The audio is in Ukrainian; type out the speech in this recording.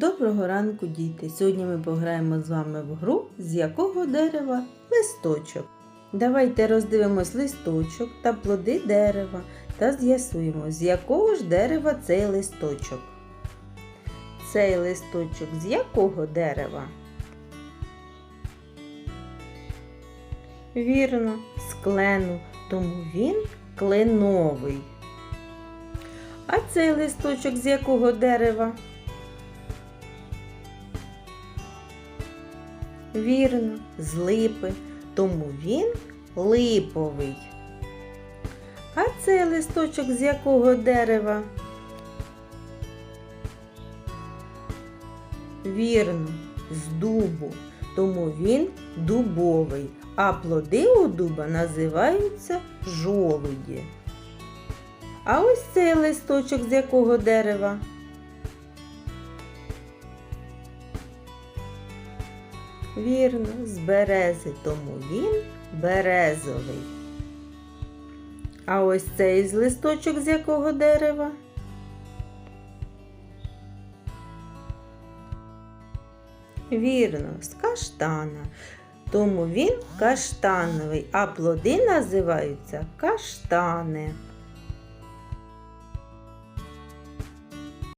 Доброго ранку, діти! Сьогодні ми пограємо з вами в гру, з якого дерева листочок. Давайте роздивимось листочок та плоди дерева та з'ясуємо, з якого ж дерева цей листочок. Цей листочок з якого дерева? Вірно, з клену, тому він кленовий. А цей листочок з якого дерева? Вірно, з липи, тому він липовий. А цей листочок з якого дерева? Вірно, з дубу, тому він дубовий, а плоди у дуба називаються жолуді. А ось цей листочок з якого дерева? Вірно, з берези, тому він березовий. А ось цей з листочок з якого дерева? Вірно, з каштана. Тому він каштановий, а плоди називаються каштани.